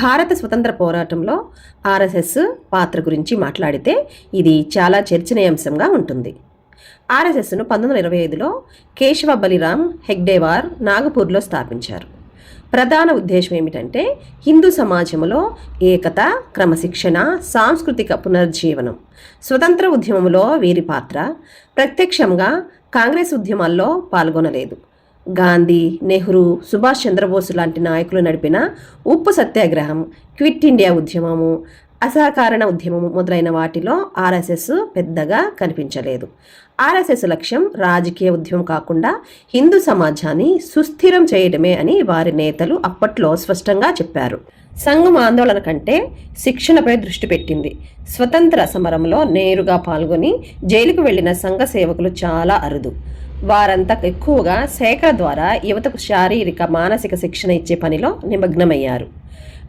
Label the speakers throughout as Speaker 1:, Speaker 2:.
Speaker 1: భారత స్వతంత్ర పోరాటంలో ఆర్ఎస్ఎస్ పాత్ర గురించి మాట్లాడితే ఇది చాలా చర్చనీయాంశంగా ఉంటుంది. ఆర్ఎస్ఎస్ను పంతొమ్మిది వందల ఇరవై ఐదులో కేశవ బలిరామ్ హెగ్డేవార్ నాగపూర్లో స్థాపించారు. ప్రధాన ఉద్దేశం ఏమిటంటే హిందూ సమాజంలో ఏకత క్రమశిక్షణ సాంస్కృతిక పునర్జీవనం. స్వతంత్ర ఉద్యమంలో వీరి పాత్ర ప్రత్యక్షంగా కాంగ్రెస్ ఉద్యమాల్లో పాల్గొనలేదు. గాంధీ నెహ్రూ సుభాష్ చంద్రబోస్ లాంటి నాయకులు నడిపిన ఉప్పు సత్యాగ్రహం క్విట్ ఇండియా ఉద్యమము అసహకారణ ఉద్యమము మొదలైన వాటిలో ఆర్ఎస్ఎస్ పెద్దగా కనిపించలేదు. ఆర్ఎస్ఎస్ లక్ష్యం రాజకీయ ఉద్యమం కాకుండా హిందూ సమాజాన్ని సుస్థిరం చేయడమే అని వారి నేతలు అప్పట్లో స్పష్టంగా చెప్పారు. సంఘం ఆందోళన కంటే శిక్షణపై దృష్టి పెట్టింది. స్వతంత్ర సమరంలో నేరుగా పాల్గొని జైలుకు వెళ్ళిన సంఘ సేవకులు చాలా అరుదు. వారంతా ఎక్కువగా శాఖల ద్వారా యువతకు శారీరక మానసిక శిక్షణ ఇచ్చే పనిలో నిమగ్నమయ్యారు.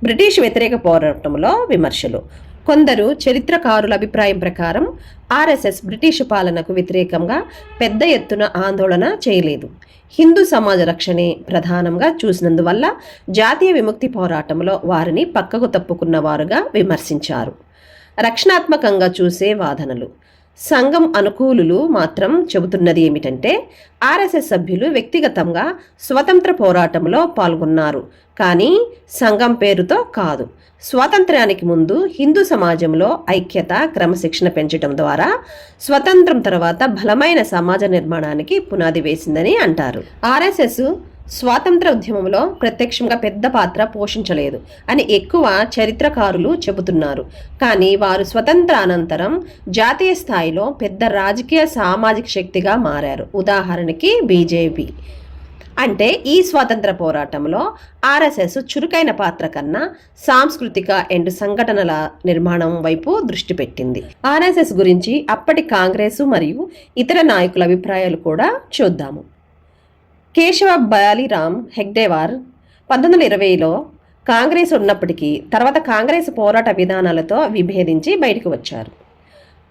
Speaker 1: బ్రిటిష్ వ్యతిరేక పోరాటంలో విమర్శలు. కొందరు చరిత్రకారుల అభిప్రాయం ప్రకారం ఆర్ఎస్ఎస్ బ్రిటిష్ పాలనకు వ్యతిరేకంగా పెద్ద ఎత్తున ఆందోళన చేయలేదు. హిందూ సమాజ రక్షణే ప్రధానంగా చూసినందువల్ల జాతీయ విముక్తి పోరాటంలో వారిని పక్కకు తప్పుకున్న వారుగా విమర్శించారు. రక్షణాత్మకంగా చూసే వాదనలు. సంఘం అనుకూలులు మాత్రం చెబుతున్నది ఏమిటంటే ఆర్ఎస్ఎస్ సభ్యులు వ్యక్తిగతంగా స్వతంత్ర పోరాటంలో పాల్గొన్నారు. కానీ సంఘం పేరుతో కాదు. స్వాతంత్ర్యానికి ముందు హిందూ సమాజంలో ఐక్యత క్రమశిక్షణ పెంచడం ద్వారా స్వతంత్రం తర్వాత బలమైన సమాజ నిర్మాణానికి పునాది వేసిందని అంటారు. ఆర్ఎస్ఎస్ స్వాతంత్ర ఉద్యమంలో ప్రత్యక్షంగా పెద్ద పాత్ర పోషించలేదు అని ఎక్కువ చరిత్రకారులు చెబుతున్నారు. కానీ వారు స్వతంత్ర అనంతరం జాతీయ స్థాయిలో పెద్ద రాజకీయ సామాజిక శక్తిగా మారారు. ఉదాహరణకి బీజేపీ. అంటే ఈ స్వాతంత్ర పోరాటంలో ఆర్ఎస్ఎస్ చురుకైన పాత్ర కన్నా సాంస్కృతిక అండ్ సంఘటనల నిర్మాణం వైపు దృష్టి పెట్టింది. ఆర్ఎస్ఎస్ గురించి అప్పటి కాంగ్రెస్ మరియు ఇతర నాయకుల అభిప్రాయాలు కూడా చూద్దాము. కేశవ బాలిరామ్ హెగ్డేవార్ పంతొమ్మిది వందల ఇరవైలో కాంగ్రెస్ ఉన్నప్పటికీ తర్వాత కాంగ్రెస్ పోరాట విధానాలతో విభేదించి బయటకు వచ్చారు.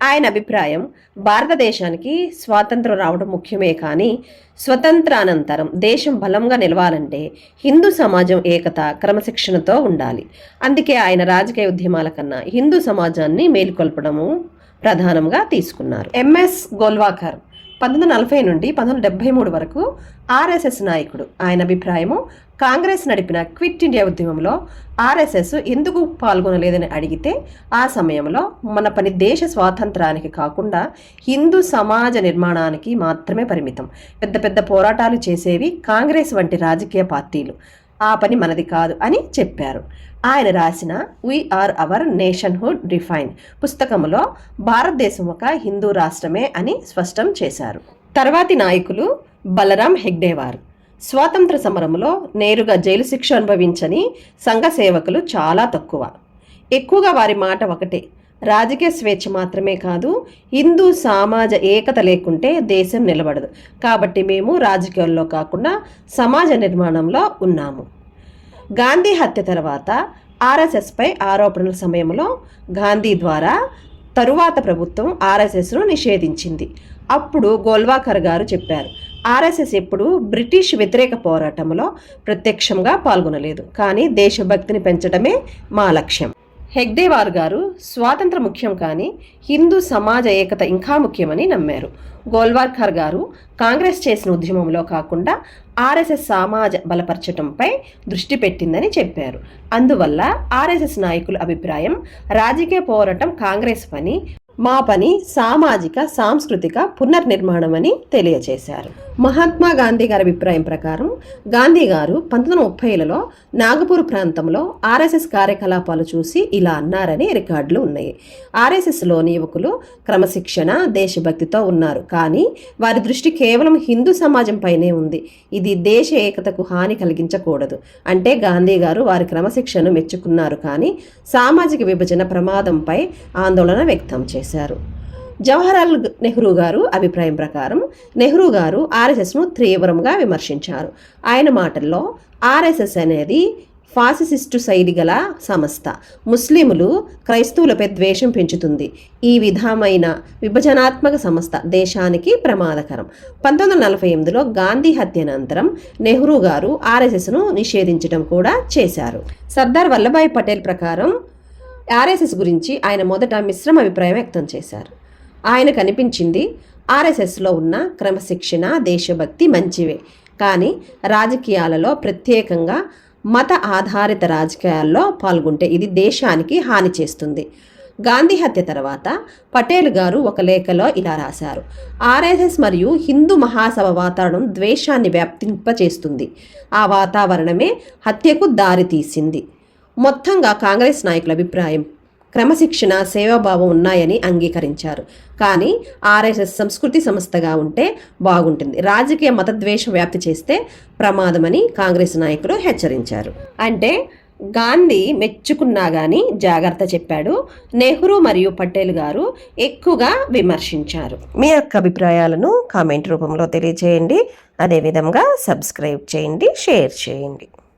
Speaker 1: ఆయన అభిప్రాయం భారతదేశానికి స్వాతంత్రం రావడం ముఖ్యమే కానీ స్వతంత్రానంతరం దేశం బలంగా నిలవాలంటే హిందూ సమాజం ఏకత క్రమశిక్షణతో ఉండాలి. అందుకే ఆయన రాజకీయ ఉద్యమాల కన్నా హిందూ సమాజాన్ని మేలుకొల్పడము ప్రధానంగా తీసుకున్నారు. ఎంఎస్ గోల్వాకర్ పంతొమ్మిది నలభై నుండి పంతొమ్మిది డెబ్బై మూడు వరకు ఆర్ఎస్ఎస్ నాయకుడు. ఆయన అభిప్రాయము కాంగ్రెస్ నడిపిన క్విట్ ఇండియా ఉద్యమంలో ఆర్ఎస్ఎస్ ఎందుకు పాల్గొనలేదని అడిగితే ఆ సమయంలో మన పని దేశ స్వాతంత్రానికి కాకుండా హిందూ సమాజ నిర్మాణానికి మాత్రమే పరిమితం. పెద్ద పెద్ద పోరాటాలు చేసేవి కాంగ్రెస్ వంటి రాజకీయ పార్టీలు. ఆ పని మనది కాదు అని చెప్పారు. ఆయన రాసిన we or our nationhood define పుస్తకంలో భారతదేశం ఒక హిందూ రాష్ట్రమే అని స్పష్టం చేశారు. తర్వాతి నాయకులు బలరాం హెగ్డేవార్. స్వాతంత్ర సమరంలో నేరుగా జైలు శిక్ష అనుభవించని సంఘ సేవకులు చాలా తక్కువ. ఎక్కువగా వారి మాట ఒకటే రాజకీయ స్వేచ్ఛ మాత్రమే కాదు హిందూ సమాజ ఏకత లేకుంటే దేశం నిలబడదు. కాబట్టి మేము రాజకీయాల్లో కాకుండా సమాజ నిర్మాణంలో ఉన్నాము. గాంధీ హత్య తర్వాత ఆర్ఎస్ఎస్పై ఆరోపణల సమయంలో గాంధీ ద్వారా తరువాత ప్రభుత్వం ఆర్ఎస్ఎస్ను నిషేధించింది. అప్పుడు గోల్వాకర్ గారు చెప్పారు ఆర్ఎస్ఎస్ ఎప్పుడు బ్రిటిష్ వ్యతిరేక పోరాటంలో ప్రత్యక్షంగా పాల్గొనలేదు. కానీ దేశభక్తిని పెంచడమే మా లక్ష్యం. హెగ్దేవార్ గారు స్వాతంత్ర ముఖ్యం కానీ హిందూ సమాజ ఏకత ఇంకా ముఖ్యమని నమ్మారు. గోల్వార్కర్ గారు కాంగ్రెస్ చేసిన ఉద్యమంలో కాకుండా ఆర్ఎస్ఎస్ సమాజ బలపరచటంపై దృష్టి పెట్టిందని చెప్పారు. అందువల్ల ఆర్ఎస్ఎస్ నాయకుల అభిప్రాయం రాజకీయ పోరాటం కాంగ్రెస్ పని మా పని సామాజిక సాంస్కృతిక పునర్నిర్మాణం అని తెలియజేశారు. మహాత్మా గాంధీ గారి అభిప్రాయం ప్రకారం గాంధీ గారు పంతొమ్మిది వందల ముప్పైలలో నాగపూర్ ప్రాంతంలో ఆర్ఎస్ఎస్ కార్యకలాపాలు చూసి ఇలా అన్నారని రికార్డులు ఉన్నాయి. ఆర్ఎస్ఎస్లోని యువకులు క్రమశిక్షణ దేశభక్తితో ఉన్నారు. కానీ వారి దృష్టి కేవలం హిందూ సమాజంపైనే ఉంది. ఇది దేశ ఏకతకు హాని కలిగించకూడదు. అంటే గాంధీ గారు వారి క్రమశిక్షను మెచ్చుకున్నారు కానీ సామాజిక విభజన ప్రమాదంపై ఆందోళన వ్యక్తం చేశారు. జవహర్లాల్ నెహ్రూ గారు అభిప్రాయం ప్రకారం నెహ్రూ గారు ఆర్ఎస్ఎస్ను తీవ్రంగా విమర్శించారు. ఆయన మాటల్లో ఆర్ఎస్ఎస్ అనేది ఫాసిసిస్టు శైలి గల సంస్థ ముస్లిములు క్రైస్తవులపై ద్వేషం పెంచుతుంది. ఈ విధమైన విభజనాత్మక సంస్థ దేశానికి ప్రమాదకరం. పంతొమ్మిది వందల నలభై ఎనిమిదిలో గాంధీ హత్య అనంతరం నెహ్రూ గారు ఆర్ఎస్ఎస్ను నిషేధించడం కూడా చేశారు. సర్దార్ వల్లభాయ్ పటేల్ ప్రకారం ఆర్ఎస్ఎస్ గురించి ఆయన మొదట మిశ్రమ అభిప్రాయం వ్యక్తం చేశారు. ఆయన కనిపించింది ఆర్ఎస్ఎస్లో ఉన్న క్రమశిక్షణ దేశభక్తి మంచివే. కానీ రాజకీయాలలో ప్రత్యేకంగా మత ఆధారిత రాజకీయాల్లో పాల్గొంటే ఇది దేశానికి హాని చేస్తుంది. గాంధీ హత్య తర్వాత పటేల్ గారు ఒక లేఖలో ఇలా రాశారు. ఆర్ఎస్ఎస్ మరియు హిందూ మహాసభ వాతావరణం ద్వేషాన్ని వ్యాప్తింపచేస్తుంది. ఆ వాతావరణమే హత్యకు దారితీసింది. మొత్తంగా కాంగ్రెస్ నాయకుల అభిప్రాయం? క్రమశిక్షణ సేవాభావం ఉన్నాయని అంగీకరించారు. కానీ ఆర్ఎస్ఎస్ సంస్కృతి సంస్థగా ఉంటే బాగుంటుంది. రాజకీయ మతద్వేష వ్యాప్తి చేస్తే ప్రమాదమని కాంగ్రెస్ నాయకులు హెచ్చరించారు. అంటే గాంధీ మెచ్చుకున్నా కానీ జాగ్రత్త చెప్పాడు. నెహ్రూ మరియు పటేల్ గారు ఎక్కువగా విమర్శించారు. మీ యొక్క అభిప్రాయాలను కామెంట్ రూపంలో తెలియజేయండి అదేవిధంగా సబ్స్క్రైబ్ చేయండి షేర్ చేయండి.